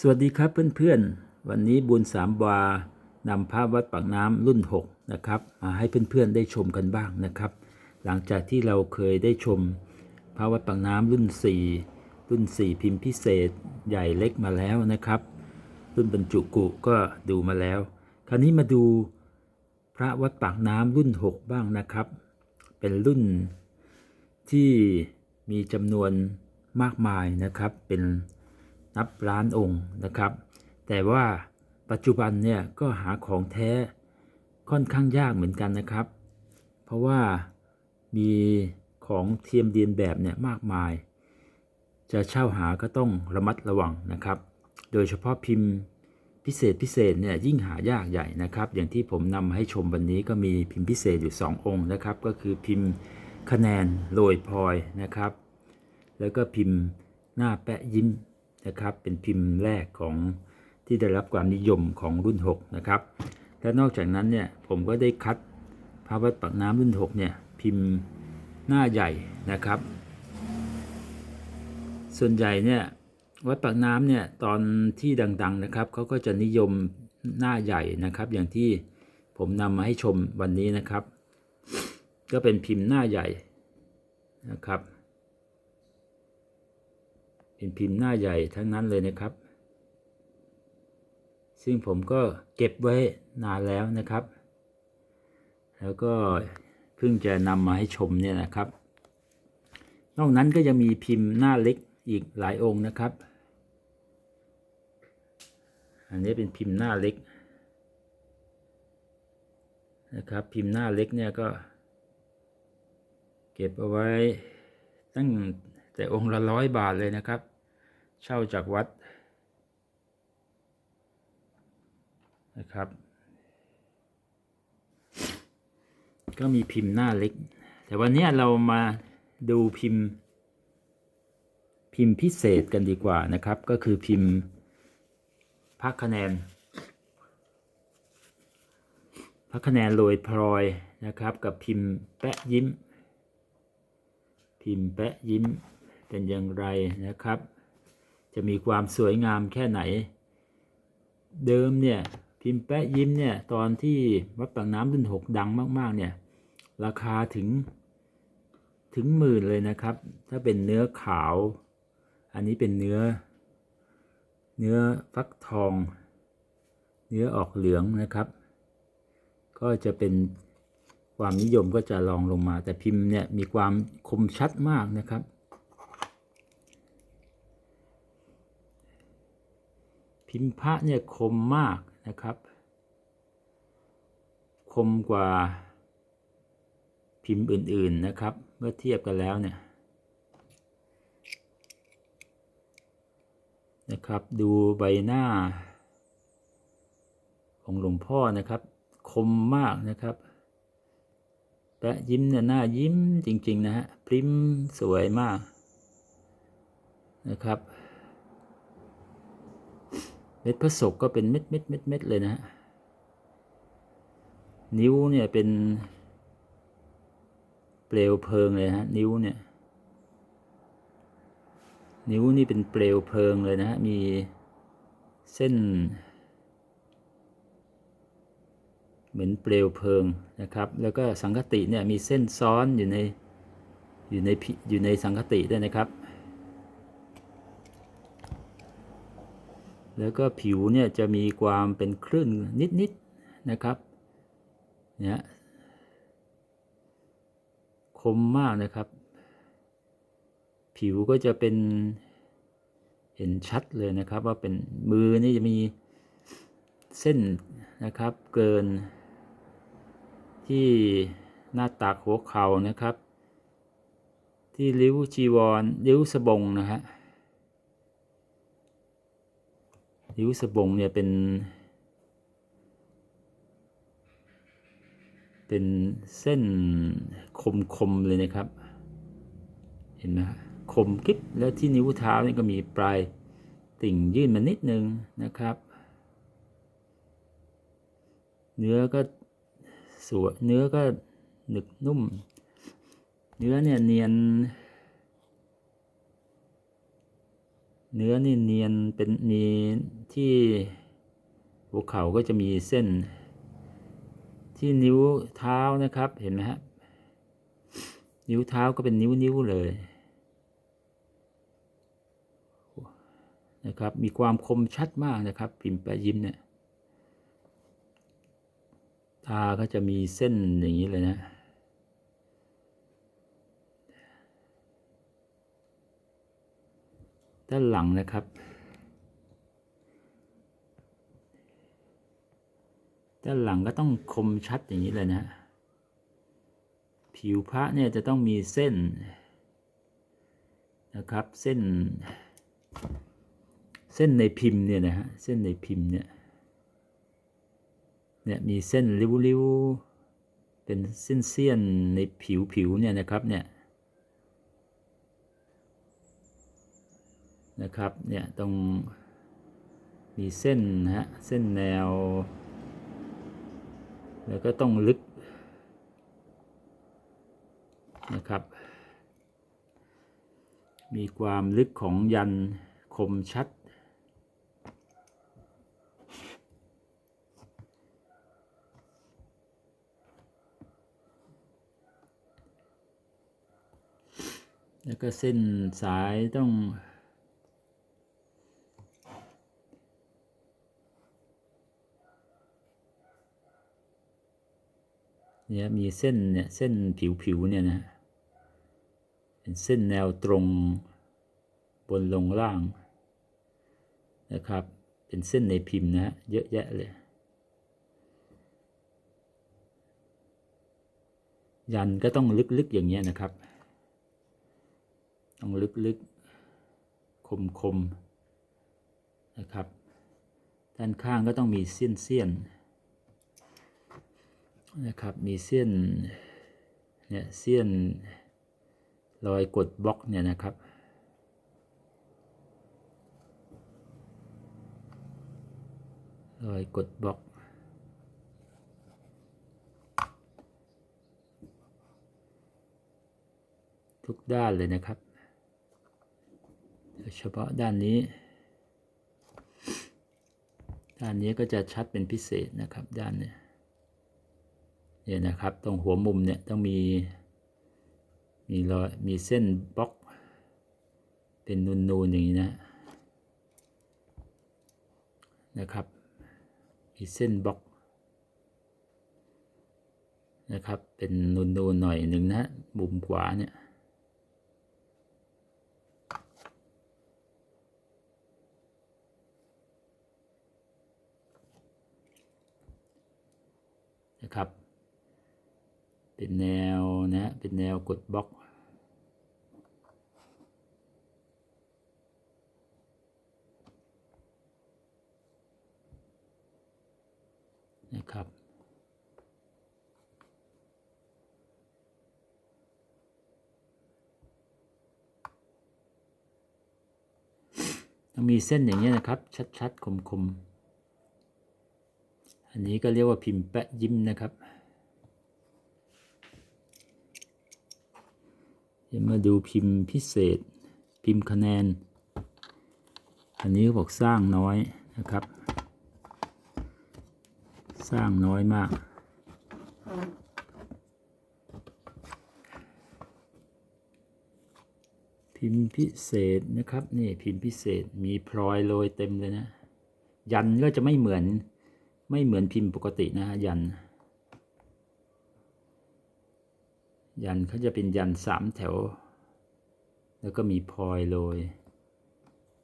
สวัสดีครับเพื่อนๆ วันนี้บุญสามวานำภาพวัดปากน้ำรุ่น 6 นะครับ มาให้เพื่อนๆได้ชมกันบ้างนะครับ หลังจากที่เราเคยได้ชมภาพวัดปากน้ำรุ่น 4 รุ่น 4 พิมพ์พิเศษใหญ่เล็กมาแล้วนะครับ รุ่นบรรจุกุก็ดูมาแล้ว คราวนี้มาดูพระวัดปากน้ำรุ่น 6 บ้างนะครับ เป็นรุ่นที่มีจำนวนมากมายนะครับ เป็น นับล้านองค์นะครับ แต่ว่าปัจจุบันเนี่ยก็หาของแท้ค่อนข้างยากเหมือนกันนะครับ เพราะว่ามีของเทียมเรียนแบบเนี่ยมากมาย จะเช่าหาก็ต้องระมัดระวังนะครับ โดยเฉพาะพิมพ์พิเศษพิเศษเนี่ยยิ่งหายากใหญ่นะครับ อย่างที่ผมนำมาให้ชมวันนี้ก็มีพิมพ์พิเศษอยู่ 2 องค์นะครับ ก็คือพิมพ์คะแนนโรยพลอยนะครับ แล้วก็พิมพ์หน้าแปะยิ้ม นะครับ เป็นพิมพ์แรกของที่ได้รับความนิยมของรุ่น 6 นะครับ และนอกจากนั้นเนี่ยผมก็ได้คัดพระวัดปากน้ำรุ่น 6 เนี่ยพิมพ์หน้าใหญ่นะครับ ส่วนใหญ่เนี่ยวัดปากน้ำเนี่ยตอนที่ดัง ๆนะครับเขาก็จะนิยมหน้าใหญ่นะครับ อย่างที่ผมนำมาให้ชมวันนี้นะครับ ก็เป็นพิมพ์หน้าใหญ่นะครับ เป็นพิมพ์หน้าใหญ่ทั้งนั้นเลยนะครับ ซึ่งผมก็เก็บไว้นานแล้วนะครับ แล้วก็เพิ่งจะนำมาให้ชมเนี่ยนะครับ นอกนั้นก็ยังมีพิมพ์หน้าเล็กอีกหลายองค์นะครับ อันนี้เป็นพิมพ์หน้าเล็กนะครับพิมพ์หน้าเล็กเนี่ยก็ เก็บเอาไว้ตั้ง แต่องค์ละร้อยบาทเลยนะครับ เช่าจากวัดนะครับ ก็มีพิมพ์หน้าเล็ก แต่วันนี้เรามาดูพิมพ์ พิมพ์พิเศษกันดีกว่านะครับ ก็คือพิมพ์พักคะแนนพักคะแนนโรยพลอยนะครับ กับพิมพ์แปะยิ้ม พิมพ์แปะยิ้ม เป็นอย่างไรนะครับ จะมีความสวยงามแค่ไหน เดิมเนี่ยพิมพ์แปะยิ้มเนี่ยตอนที่วัดปากน้ำรุ่นหกดังมากๆเนี่ยราคาถึงถึงหมื่นเลยนะครับ ถ้าเป็นเนื้อขาว อันนี้เป็นเนื้อ เนื้อฟักทอง เนื้อออกเหลืองนะครับ ก็จะเป็นความนิยมก็จะลองลงมา แต่พิมพ์เนี่ยมีความคมชัดมากนะครับ พิมพระเนี่ยคมมากนะครับ คมกว่าพิมพ์อื่นๆนะครับ เมื่อเทียบกันแล้วเนี่ยนะครับ ดูใบหน้า ของหลวงพ่อนะครับ คมมากนะครับแปะยิ้มเนี่ยหน้ายิ้มจริง ๆ นะฮะพริ้มสวยมากนะครับ เม็ดพระศกก็เป็นเม็ดเม็ดเม็ดเม็ดเลยนะฮะนิ้วเนี่ยเป็น เปลวเพลิงเลยฮะ นิ้วเนี่ย นิ้วนี่เป็นเปลวเพลิงเลยนะฮะ มีเส้น เหมือนเปลวเพลิงนะครับ แล้วก็สังคติเนี่ยมีเส้นซ้อนอยู่ในอยู่ในพิอยู่ในสังคติด้วยนะครับ แล้วก็ผิวเนี่ยจะมีความเป็นคลื่นนิดๆนะครับเนี่ยคมมากนะครับ ผิวก็จะเป็นเห็นชัดเลยนะครับ ว่าเป็นมือนี่จะมีเส้นนะครับ เกิน ที่หน้าตักหัวเข่านะครับ ที่ริ้วจีวรริ้วสบงนะฮะ ริ้วสบงเนี่ยเป็น เป็นเส้นคมๆเลยนะครับ เห็นไหมคมกิ๊บแล้วที่นิ้วเท้านี่ก็มีปลายติ่งยื่นมานิดนึงนะครับ เนื้อก็สวยเนื้อก็หนึบนุ่ม เนื้อเนี่ยเนียน เนื้อนี่เนียนเป็นมีที่หัวเข่าก็จะมีเส้น ที่นิ้วเท้านะครับเห็นไหมฮะนิ้วเท้าก็เป็นนิ้วนิ้วๆเลยนะครับ มีความคมชัดมากนะครับ พิมพ์แปะยิ้มเนี่ยตาก็จะมีเส้นอย่างนี้เลยนะ ด้านหลังนะครับ ด้านหลังก็ต้องคมชัดอย่างนี้เลยนะ ผิวพระเนี่ยจะต้องมีเส้นนะครับเส้น เส้นในพิมพ์เนี่ยนะฮะเส้นในพิมพ์เนี่ยเนี่ยมีเส้นริ้วๆเป็นเส้นเสี้ยนในผิวผิวเนี่ยนะครับเนี่ย นะครับเนี่ยตรงมีเส้นฮะเส้นแนว แล้วก็ต้องลึกนะครับ มีความลึกของยันคมชัด แล้วก็เส้นสายต้อง เนี่ยมีเส้นเนี่ยเส้นผิวผิวๆเนี่ยนะเป็นเส้นแนวตรงบนลงล่างนะครับ เป็นเส้นในพิมพ์นะฮะเยอะแยะเลยยันก็ต้องลึกๆอย่างเงี้ยนะครับ ต้องลึกๆ คมๆ นะครับ ด้านข้างก็ต้องมีเสี้ยนเสี้ยนๆ นะครับมีเส้นเนี่ยเส้นรอยกดบล็อกเนี่ยนะครับรอยกดบล็อกทุกด้านเลยนะครับโดยเฉพาะด้านนี้ ด้านนี้ก็จะชัดเป็นพิเศษนะครับด้านเนี่ย เนี่ยนะครับ ตรงหัวมุมเนี่ยต้องมีมีรอยมีเส้นบล็อก เป็นนูนๆอย่างนี้นะนะครับ มีเส้นบล็อกนะครับ เป็นนูนๆหน่อยหนึ่งนะมุมขวาเนี่ยนะครับ เป็นแนวนะเป็นแนวกดบล็อก นะครับต้องมีเส้นอย่างนี้ยนะครับ ชัดๆ คมๆ อันนี้ก็เรียกว่าพิมพ์แปะยิ้มนะครับ เดี๋ยวมาดูพิมพ์พิเศษ พิมพ์คะแนน อันนี้บอกสร้างน้อยนะครับ สร้างน้อยมาก พิมพ์พิเศษนะครับ นี่พิมพ์พิเศษมีพลอยโรยเต็มเลยนะ ยันก็จะไม่เหมือนไม่เหมือนพิมพ์ปกตินะฮะยัน ยันเขาจะเป็นยันสามแถว แล้วก็มีพลอยโรย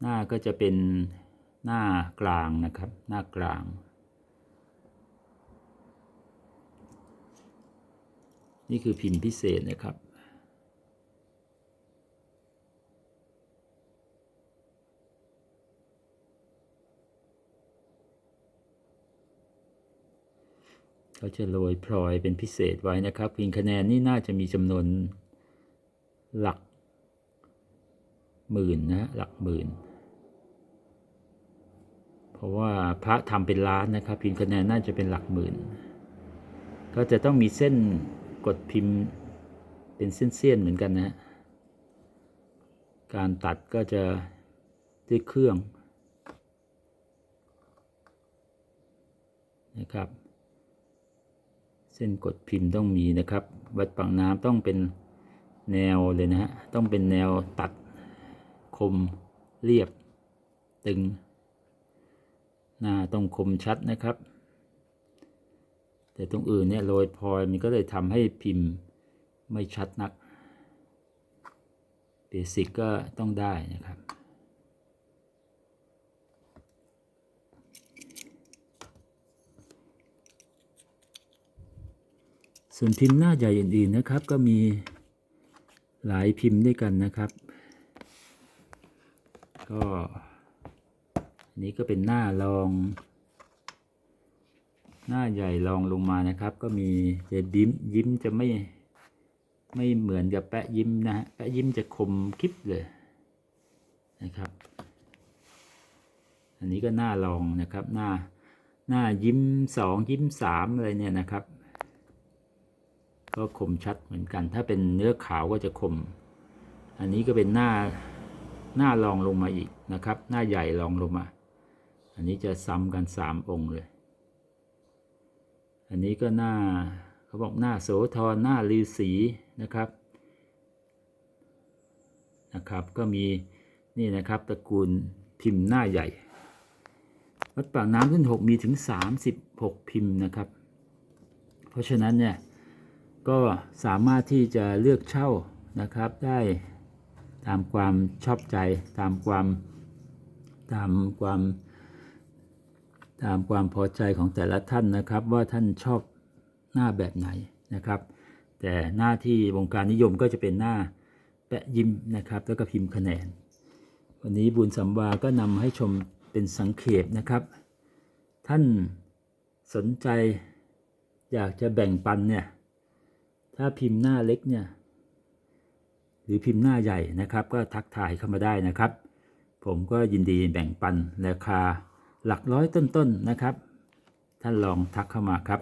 หน้าก็จะเป็นหน้ากลางนะครับ หน้ากลาง นี่คือพิมพ์พิเศษนะครับ เขาจะโรยพลอยเป็นพิเศษไว้นะครับพิมพ์คะแนนนี่น่าจะมีจำนวนหลักหมื่นนะหลักหมื่น เพราะว่าพระทำเป็นล้านนะครับพิมพ์คะแนนน่าจะเป็นหลักหมื่น ก็จะต้องมีเส้นกดพิมพ์เป็นเส้นๆเหมือนกันนะ การตัดก็จะด้วยเครื่องนะครับ เส้นกดพิมพ์ต้องมีนะครับ วัดปากน้ำต้องเป็นแนวเลยนะฮะ ต้องเป็นแนวตัดคมเรียบตึง หน้าต้องคมชัดนะครับ แต่ตรงอื่นเนี่ยโรยพลอยมันก็เลยทำให้พิมพ์ไม่ชัดนัก เบสิกก็ต้องได้นะครับ ส่วนพิมพ์หน้าใหญ่อื่นๆนะครับ ก็มีหลายพิมพ์ด้วยกันนะครับ ก็อันนี้ก็เป็นหน้ารอง หน้าใหญ่รองลงมานะครับ ก็มีจะยิ้มยิ้มจะไม่ไม่เหมือนกับแปะยิ้มนะฮะแปะยิ้มจะคมคลิปเลยนะครับ อันนี้ก็หน้ารองนะครับ หน้าหน้ายิ้มสองยิ้มสามอะไรเนี่ยนะครับ ก็คมชัดเหมือนกัน ถ้าเป็นเนื้อขาวก็จะคม อันนี้ก็เป็นหน้าหน้ารองลงมาอีกนะครับ หน้าใหญ่รองลงมา อันนี้จะซ้ำกันสามองค์เลย อันนี้ก็หน้าเขาบอกหน้าโสธรหน้าฤาษีนะครับนะครับ ก็มีนี่นะครับตระกูลพิมพ์หน้าใหญ่ วัดปากน้ำรุ่นหกมีถึง36พิมพ์นะครับ เพราะฉะนั้นเนี่ย ก็สามารถที่จะเลือกเช่านะครับได้ตามความชอบใจตามความตามความตามความพอใจของแต่ละท่านนะครับ ว่าท่านชอบหน้าแบบไหนนะครับ แต่หน้าที่วงการนิยมก็จะเป็นหน้าแปะยิ้มนะครับ แล้วก็พิมพ์คะแนน วันนี้บุญสัมวาก็นำให้ชมเป็นสังเขปนะครับ ท่านสนใจอยากจะแบ่งปันเนี่ย ถ้าพิมพ์หน้าเล็กเนี่ย หรือพิมพ์หน้าใหญ่นะครับ ก็ทักทายเข้ามาได้นะครับ ผมก็ยินดีแบ่งปันราคาหลักร้อยต้นๆนะครับ ท่านลองทักเข้ามาครับ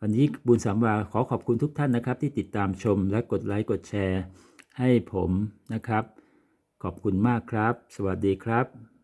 วันนี้บุญสามวาขอขอบคุณทุกท่านนะครับ ที่ติดตามชมและกดไลค์กดแชร์ ให้ผมนะครับ ขอบคุณมากครับ สวัสดีครับ